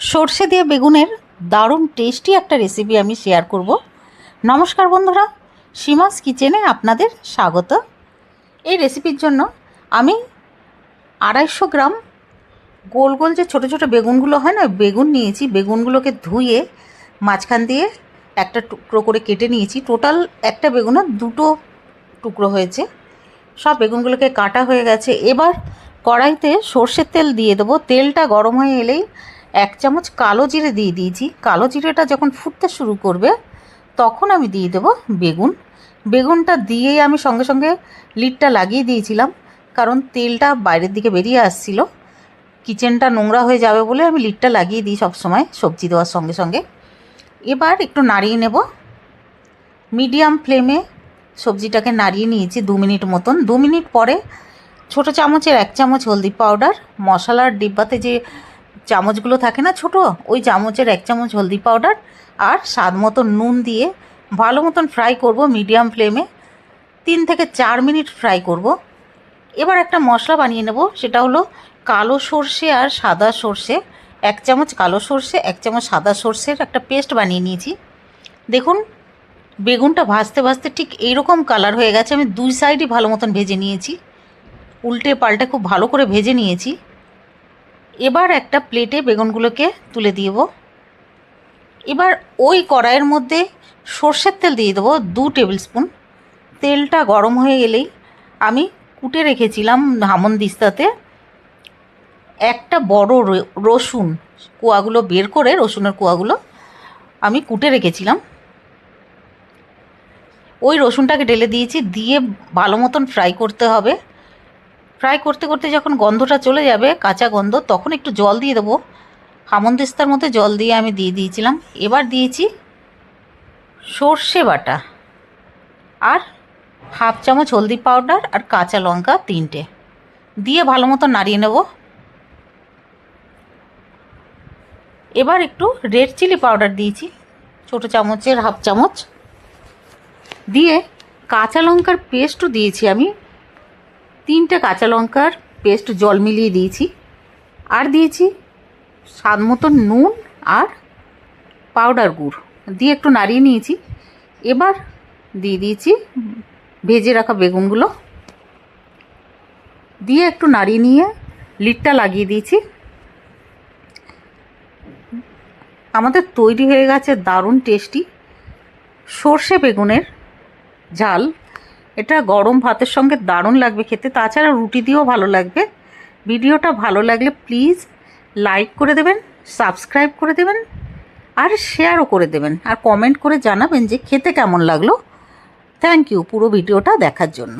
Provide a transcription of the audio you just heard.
সর্ষে দিয়ে বেগুনের দারুণ টেস্টি একটা রেসিপি আমি শেয়ার করব। নমস্কার বন্ধুরা, সীমাস কিচেনে আপনাদের স্বাগত। এই রেসিপির জন্য আমি আড়াইশো গ্রাম গোল গোল যে ছোটো ছোটো বেগুনগুলো হয় না বেগুন নিয়েছি। বেগুনগুলোকে ধুয়ে মাঝখান দিয়ে একটা টুকরো করে কেটে নিয়েছি। টোটাল একটা বেগুনের দুটো টুকরো হয়েছে। সব বেগুনগুলোকে কাটা হয়ে গেছে। এবার কড়াইতে সর্ষের তেল দিয়ে দেবো। তেলটা গরম হয়ে এলেই এক চামচ কালো জিরে দিয়ে দিয়েছি। কালো জিরেটা যখন ফুটতে শুরু করবে, তখন আমি দিয়ে দেবো বেগুন। বেগুনটা দিয়েই আমি সঙ্গে সঙ্গে লিডটা লাগিয়ে দিয়েছিলাম, কারণ তেলটা বাইরের দিকে বেরিয়ে আসছিল। কিচেনটা নোংরা হয়ে যাবে বলে আমি লিডটা লাগিয়ে দিই সবসময় সবজি দেওয়ার সঙ্গে সঙ্গে। এবার একটু নাড়িয়ে নেব। মিডিয়াম ফ্লেমে সবজিটাকে নাড়িয়ে নিয়েছি দু মিনিট মতন। দু মিনিট পরে ছোট চামচের এক চামচ হলদি পাউডার, মশলার ডিব্বাতে যে চামচগুলো থাকে না ছোট, ওই চামচের এক চামচ হলদি পাউডার আর স্বাদ মতো নুন দিয়ে ভালো মতন ফ্রাই করব মিডিয়াম ফ্লেমে তিন থেকে চার মিনিট ফ্রাই করব। এবার একটা মশলা বানিয়ে নেব, সেটা হলো কালো সর্ষে আর সাদা সর্ষে। এক চামচ কালো সর্ষে, এক চামচ সাদা সর্ষের একটা পেস্ট বানিয়ে নিয়েছি। দেখুন, বেগুনটা ভাজতে ভাজতে ঠিক এইরকম কালার হয়ে গেছে, আমি দুই সাইডই ভালো মতন ভেজে নিয়েছি। উল্টে পাল্টে খুব ভালো করে ভেজে নিয়েছি। এবার একটা প্লেটে বেগুনগুলোকে তুলে দিব। এবার ওই কড়াইয়ের মধ্যে সর্ষের তেল দিয়ে দেবো দু টেবিল স্পুন তেলটা গরম হয়ে গেলেই আমি কুটে রেখেছিলাম হামন দিস্তাতে একটা বড় রসুন কুয়াগুলো বের করে, রসুনের কোয়াগুলো আমি কুটে রেখেছিলাম। ওই রসুনটাকে ঢেলে দিয়েছি, দিয়ে ভালো মতন ফ্রাই করতে হবে। ফ্রাই করতে করতে যখন গন্ধটা চলে যাবে, কাঁচা গন্ধ, তখন একটু জল দিয়ে দেবো। হামন্দিস্তার মধ্যে জল দিয়ে আমি দিয়ে দিয়েছিলাম। এবার দিয়েছি সর্ষে বাটা আর হাফ চামচ হলদি পাউডার আর কাঁচা লঙ্কা তিনটে। দিয়ে ভালো মতো নাড়িয়ে নেব। এবার একটু রেড চিলি পাউডার দিয়েছি, ছোটো চামচের হাফ চামচ। দিয়ে কাঁচা লঙ্কার পেস্টও দিয়েছি আমি তিনটে কাঁচা লঙ্কার পেস্ট জল মিলিয়ে দিয়েছি। আর দিয়েছি স্বাদ মতন নুন আর পাউডার গুড়। দিয়ে একটু নাড়িয়ে নিয়েছি। এবার দিয়ে দিয়েছি ভেজে রাখা বেগুনগুলো। দিয়ে একটু নাড়িয়ে নিয়ে লিডটা লাগিয়ে দিয়েছি। আমাদের তৈরি হয়ে গেছে দারুণ টেস্টি সর্ষে বেগুনের ঝাল। এটা গরম ভাতের সঙ্গে দারুণ লাগবে খেতে। তাছাড়া রুটি দিয়েও ভালো লাগবে। ভিডিওটা ভালো লাগলে প্লিজ লাইক করে দেবেন, সাবস্ক্রাইব করে দেবেন, আর শেয়ারও করে দেবেন। আর কমেন্ট করে জানাবেন যে খেতে কেমন লাগল। থ্যাংক ইউ পুরো ভিডিওটা দেখার জন্য।